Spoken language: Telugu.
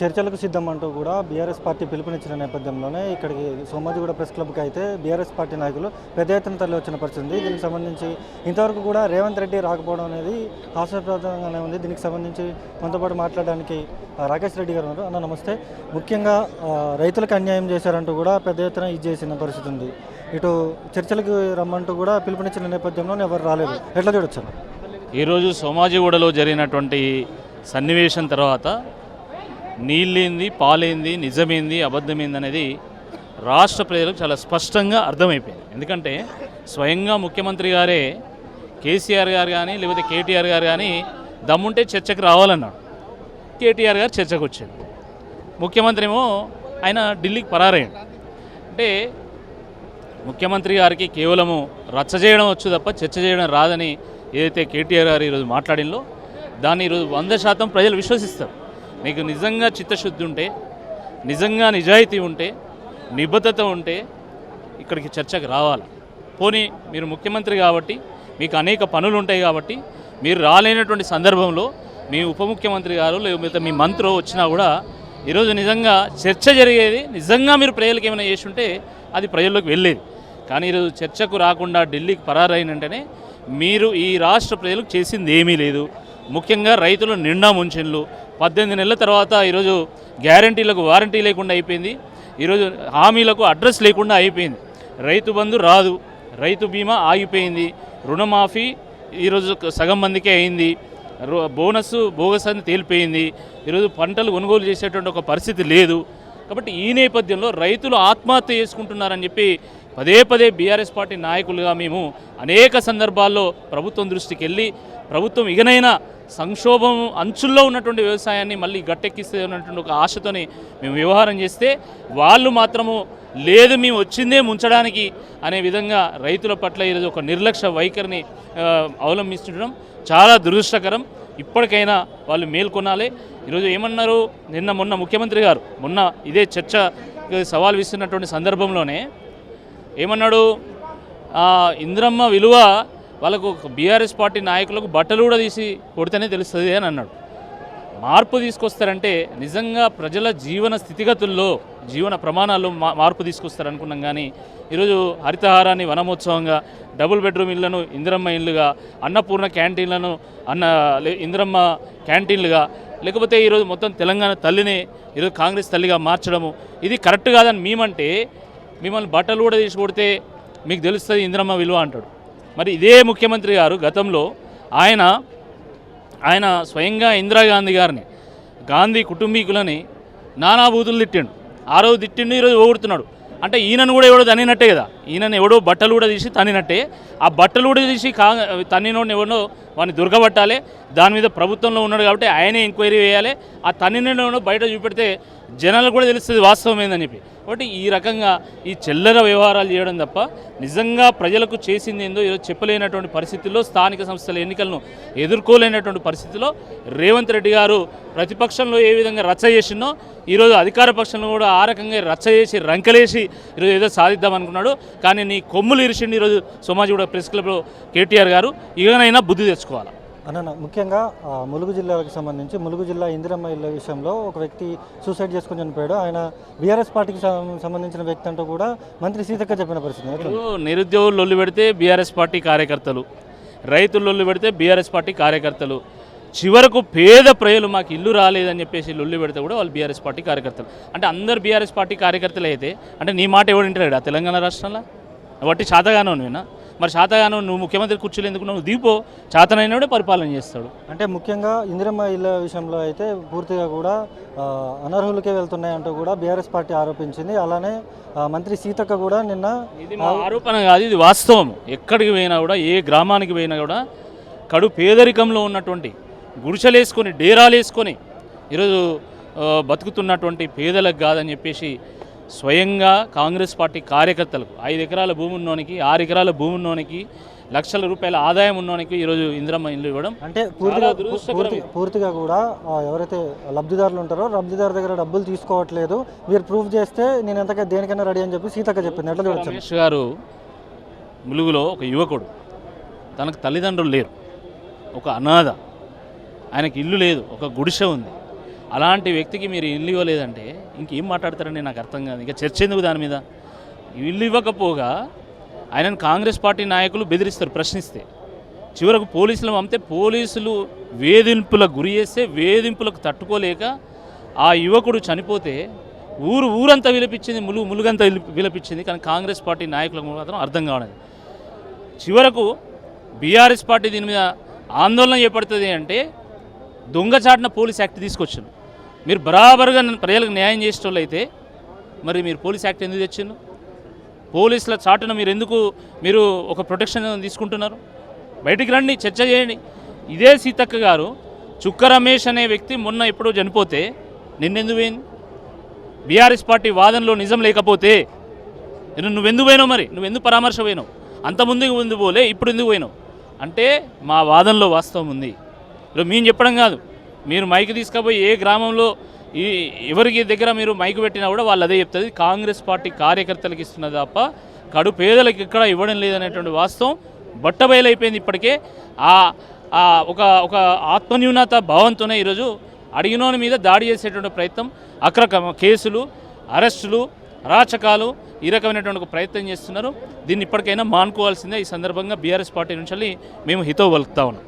చర్చలకు సిద్ధం అంటూ కూడా బీఆర్ఎస్ పార్టీ పిలుపునిచ్చిన నేపథ్యంలోనే ఇక్కడికి సోమాజిగూడ ప్రెస్ క్లబ్కి అయితే బీఆర్ఎస్ పార్టీ నాయకులు పెద్ద ఎత్తున తరలి వచ్చిన పరిస్థితి ఉంది. దీనికి సంబంధించి ఇంతవరకు కూడా రేవంత్ రెడ్డి రాకపోవడం అనేది హాస్యాస్పదంగానే ఉంది. దీనికి సంబంధించి కొంతపాటు మాట్లాడడానికి రాకేష్ రెడ్డి గారు ఉన్నారు. అన్న నమస్తే. ముఖ్యంగా రైతులకు అన్యాయం చేశారంటూ కూడా పెద్ద ఎత్తున ఇది చేసిన పరిస్థితి ఉంది. ఇటు చర్చలకు రమ్మంటూ కూడా పిలుపునిచ్చిన నేపథ్యంలో ఎవరు రాలేదు. ఎట్లా చూడొచ్చు? ఈరోజు సోమాజిగూడలో జరిగినటువంటి సన్నివేశం తర్వాత నీళ్ళేంది పాలేంది నిజమేంది అబద్ధమేంది అనేది రాష్ట్ర ప్రజలకు చాలా స్పష్టంగా అర్థమైపోయింది. ఎందుకంటే స్వయంగా ముఖ్యమంత్రి గారే కేసీఆర్ గారు కానీ లేకపోతే కేటీఆర్ గారు కానీ దమ్ముంటే చర్చకు రావాలన్నాడు కేటీఆర్ గారు చర్చకు వచ్చాడు ముఖ్యమంత్రి ఏమో ఆయన ఢిల్లీకి పరారయ్యాడు. అంటే ముఖ్యమంత్రి గారికి కేవలము రచ్చ చేయడం వచ్చు తప్ప చర్చ చేయడం రాదని ఏదైతే కేటీఆర్ గారు ఈరోజు మాట్లాడిందో దాన్ని ఈరోజు వంద శాతం ప్రజలు విశ్వసిస్తారు. మీకు నిజంగా చిత్తశుద్ధి ఉంటే నిజంగా నిజాయితీ ఉంటే నిబద్ధత ఉంటే ఇక్కడికి చర్చకు రావాలి. పోనీ మీరు ముఖ్యమంత్రి కాబట్టి మీకు అనేక పనులు ఉంటాయి కాబట్టి మీరు రాలేనటువంటి సందర్భంలో మీ ఉప ముఖ్యమంత్రి గారు లేకపోతే మీ మంత్రో వచ్చినా కూడా ఈరోజు నిజంగా చర్చ జరిగేది నిజంగా మీరు ప్రజలకు ఏమైనా చేసి ఉంటే అది ప్రజల్లోకి వెళ్ళేది. కానీ ఈరోజు చర్చకు రాకుండా ఢిల్లీకి పరారైన వెంటనే మీరు ఈ రాష్ట్ర ప్రజలకు చేసింది ఏమీ లేదు. ముఖ్యంగా రైతులు నిండా ముంచెన్లు పద్దెనిమిది నెలల తర్వాత ఈరోజు గ్యారంటీలకు వారంటీ లేకుండా అయిపోయింది. ఈరోజు హామీలకు అడ్రస్ లేకుండా అయిపోయింది. రైతు బంధు రాదు. రైతు బీమా ఆగిపోయింది. రుణమాఫీ ఈరోజు సగం మందికే అయింది. బోనస్ బోగస్ అని తేలిపోయింది. ఈరోజు పంటలు కొనుగోలు చేసేటువంటి ఒక పరిస్థితి లేదు. కాబట్టి ఈ నేపథ్యంలో రైతులు ఆత్మహత్య చేసుకుంటున్నారని చెప్పి పదే పదే బీఆర్ఎస్ పార్టీ నాయకులుగా మేము అనేక సందర్భాల్లో ప్రభుత్వం దృష్టికి వెళ్ళి ప్రభుత్వం ఇకనైనా సంక్షోభం అంచుల్లో ఉన్నటువంటి వ్యవసాయాన్ని మళ్ళీ గట్టెక్కిస్తే ఉన్నటువంటి ఒక ఆశతోని మేము వ్యవహారం చేస్తే వాళ్ళు మాత్రము లేదు మేము వచ్చిందే ముంచడానికి అనే విధంగా రైతుల పట్ల ఈరోజు ఒక నిర్లక్ష్య వైఖరిని అవలంబిస్తుండడం చాలా దురదృష్టకరం. ఇప్పటికైనా వాళ్ళు మేల్కొనాలి. ఈరోజు ఏమన్నారు? నిన్న మొన్న ముఖ్యమంత్రి గారు మొన్న ఇదే చర్చ సవాల్ విస్తున్నటువంటి సందర్భంలోనే ఏమన్నాడు? ఇంద్రమ్మ విలువ వాళ్ళకు బీఆర్ఎస్ పార్టీ నాయకులకు బట్టలు కూడా తీసి కొడితేనే తెలుస్తుంది అని అన్నాడు. మార్పు తీసుకొస్తారంటే నిజంగా ప్రజల జీవన స్థితిగతుల్లో జీవన ప్రమాణాల్లో మా మార్పు తీసుకొస్తారనుకున్నాం కానీ ఈరోజు హరితహారాన్ని వనమోత్సవంగా డబుల్ బెడ్రూమ్ ఇళ్ళను ఇందిరమ్మ ఇల్లుగా అన్నపూర్ణ క్యాంటీన్లను అన్న లే- ఇందిరమ్మ క్యాంటీన్లుగా లేకపోతే ఈరోజు మొత్తం తెలంగాణ తల్లిని ఈరోజు కాంగ్రెస్ తల్లిగా మార్చడము ఇది కరెక్ట్ కాదని మేమంటే మిమ్మల్ని బట్టలు కూడా తీసి కొడితే మీకు తెలుస్తుంది ఇంద్రమ్మ విలువ అంటాడు. మరి ఇదే ముఖ్యమంత్రి గారు గతంలో ఆయన ఆయన స్వయంగా ఇందిరాగాంధీ గారిని గాంధీ కుటుంబీకులని నానా బూతులు తిట్టిండు. ఆ రోజు తిట్టిండు ఈరోజు ఓగుడుతున్నాడు అంటే ఈయనను కూడా ఎవడో తనినట్టే కదా. ఈయనను ఎవడో బట్టలు కూడా తీసి తనినట్టే ఆ బట్టలు కూడా తీసి కా తన్నినోడిని ఎవడో వాడిని దుర్గబట్టాలి. దాని మీద ప్రభుత్వంలో ఉన్నాడు కాబట్టి ఆయనే ఎంక్వైరీ వేయాలి. ఆ తన్నినోడు బయట చూపెడితే జనాలకు కూడా తెలుస్తుంది వాస్తవం ఏందని చెప్పి. కాబట్టి ఈ రకంగా ఈ చిల్లర వ్యవహారాలు చేయడం తప్ప నిజంగా ప్రజలకు చేసింది ఏందో ఈరోజు చెప్పలేనటువంటి పరిస్థితుల్లో స్థానిక సంస్థల ఎన్నికలను ఎదుర్కోలేనటువంటి పరిస్థితిలో రేవంత్ రెడ్డి గారు ప్రతిపక్షంలో ఏ విధంగా రచ్చ చేసిందో ఈరోజు అధికార పక్షంలో కూడా ఆ రకంగా రచ్చ చేసి రంకలేసి ఈరోజు ఏదో సాధిద్దాం అనుకున్నాడు. కానీ నీ కొమ్ములు ఇరిచిండి ఈరోజు సోమాజిగూడ ప్రెస్ క్లబ్లో కేటీఆర్ గారు. ఇకనైనా బుద్ధి తెచ్చుకోవాలి? అన్న ముఖ్యంగా ములుగు జిల్లాకు సంబంధించి ములుగు జిల్లా ఇందిరమ్మ ఇళ్ళ విషయంలో ఒక వ్యక్తి సూసైడ్ చేసుకుని చనిపోయాడు. ఆయన బీఆర్ఎస్ పార్టీకి సంబంధించిన వ్యక్తి అంటూ కూడా మంత్రి సీతక్క చెప్పిన పరిస్థితి. నిరుద్యోగులు లొల్లు పెడితే బీఆర్ఎస్ పార్టీ కార్యకర్తలు రైతులు లొల్లు పెడితే బీఆర్ఎస్ పార్టీ కార్యకర్తలు. చివరకు పేద ప్రజలు మాకు ఇల్లు రాలేదని చెప్పేసి లొల్లు పెడితే కూడా వాళ్ళు బీఆర్ఎస్ పార్టీ కార్యకర్తలు. అంటే అందరు బీఆర్ఎస్ పార్టీ కార్యకర్తలు అయితే అంటే నీ మాట ఎవడు వింటాడు తెలంగాణ రాష్ట్రంలో? వాటి శాతగానో నువ్వేనా మరి శాతగానో నువ్వు ముఖ్యమంత్రి కుర్చీలు ఎందుకు నువ్వు దీపో చాతనైనడే పరిపాలన చేస్తాడు. అంటే ముఖ్యంగా ఇందిరమ్మ ఇళ్ళ విషయంలో అయితే పూర్తిగా కూడా అనర్హులకే వెళ్తున్నాయి అంటూ కూడా బీఆర్ఎస్ పార్టీ ఆరోపించింది. అలానే మంత్రి సీతక్క కూడా నిన్న ఇది మా ఆరోపణ కాదు ఇది వాస్తవం. ఎక్కడికి పోయినా కూడా ఏ గ్రామానికి పోయినా కూడా కడు పేదరికంలో ఉన్నటువంటి గుడిసెలేసుకొని డేరాలేసుకొని ఈరోజు బతుకుతున్నటువంటి పేదలకు కాదని చెప్పేసి స్వయంగా కాంగ్రెస్ పార్టీ కార్యకర్తలకు ఐదు ఎకరాల భూమి ఉన్నోనికి ఆరు ఎకరాల భూమి ఉన్నోనికి లక్షల రూపాయల ఆదాయం ఉన్నోనికి ఈరోజు ఇందిరమ్మ ఇల్లు ఇవ్వడం అంటే పూర్తిగా పూర్తిగా కూడా ఎవరైతే లబ్ధిదారులు ఉంటారో లబ్ధిదారు దగ్గర డబ్బులు తీసుకోవట్లేదు. మీరు ప్రూఫ్ చేస్తే నేను ఎంతగా దేనికైనా రెడీ అని చెప్పి సీతక్క చెప్పింది. ఎట్లా చూడొచ్చు? రమేష్ గారు ములుగులో ఒక యువకుడు. తనకు తల్లిదండ్రులు లేరు. ఒక అనాథ. ఆయనకి ఇల్లు లేదు. ఒక గుడిసె ఉంది. అలాంటి వ్యక్తికి మీరు ఇల్లు ఇవ్వలేదంటే ఇంకేం మాట్లాడతారండి? నాకు అర్థం కాదు. ఇంకా చర్చ ఎందుకు దాని మీద? ఇల్లు ఇవ్వకపోగా ఆయనను కాంగ్రెస్ పార్టీ నాయకులు బెదిరిస్తారు ప్రశ్నిస్తే. చివరకు పోలీసులు పంపితే పోలీసులు వేధింపులకు గురి చేస్తే వేధింపులకు తట్టుకోలేక ఆ యువకుడు చనిపోతే ఊరు ఊరంతా విలపించింది ములుగు ములుగంతా విలపించింది. కానీ కాంగ్రెస్ పార్టీ నాయకులకు మాత్రం అర్థం కావడం చివరకు బీఆర్ఎస్ పార్టీ దీని మీద ఆందోళన చేపడుతుంది అంటే దొంగచాటున పోలీస్ యాక్ట్ తీసుకొచ్చాను మీరు బరాబరుగా నన్ను ప్రజలకు న్యాయం చేసేటోళ్ళు అయితే మరి మీరు పోలీస్ యాక్ట్ ఎందుకు తెచ్చిండు పోలీసుల చాటున మీరు ఎందుకు మీరు ఒక ప్రొటెక్షన్ తీసుకుంటున్నారు? బయటికి రండి చర్చ చేయండి. ఇదే సీతక్క గారు చుక్క రమేష్ అనే వ్యక్తి మొన్న ఎప్పుడో చనిపోతే నిన్నెందుకు పోయింది? బీఆర్ఎస్ పార్టీ వాదనలో నిజం లేకపోతే నేను నువ్వెందుకు పోయినావు మరి? నువ్వెందుకు పరామర్శ పోయినావు? అంత ముందుకు ముందు పోలే ఇప్పుడు ఎందుకు పోయినావు? అంటే మా వాదనలో వాస్తవం ఉంది. ఇప్పుడు మేము చెప్పడం కాదు. మీరు మైక్ తీసుకుపోయి ఏ గ్రామంలో ఈ ఎవరికి దగ్గర మీరు మైక్ పెట్టినా కూడా వాళ్ళు అదే చెప్తుంది కాంగ్రెస్ పార్టీ కార్యకర్తలకు ఇస్తున్నది తప్ప కడు పేదలకు ఇక్కడ ఇవ్వడం లేదనేటువంటి వాస్తవం బట్టబయలైపోయింది ఇప్పటికే. ఆ ఒక ఒక ఆత్మన్యూనత భావంతోనే ఈరోజు అడిగినోని మీద దాడి చేసేటువంటి ప్రయత్నం అక్రమ కేసులు అరెస్టులు అరాచకాలు ఈ రకమైనటువంటి ఒక ప్రయత్నం చేస్తున్నారు. దీన్ని ఇప్పటికైనా మానుకోవాల్సిందే. ఈ సందర్భంగా బీఆర్ఎస్ పార్టీ నుంచి మేము హితవు పలుకుతా ఉన్నాం.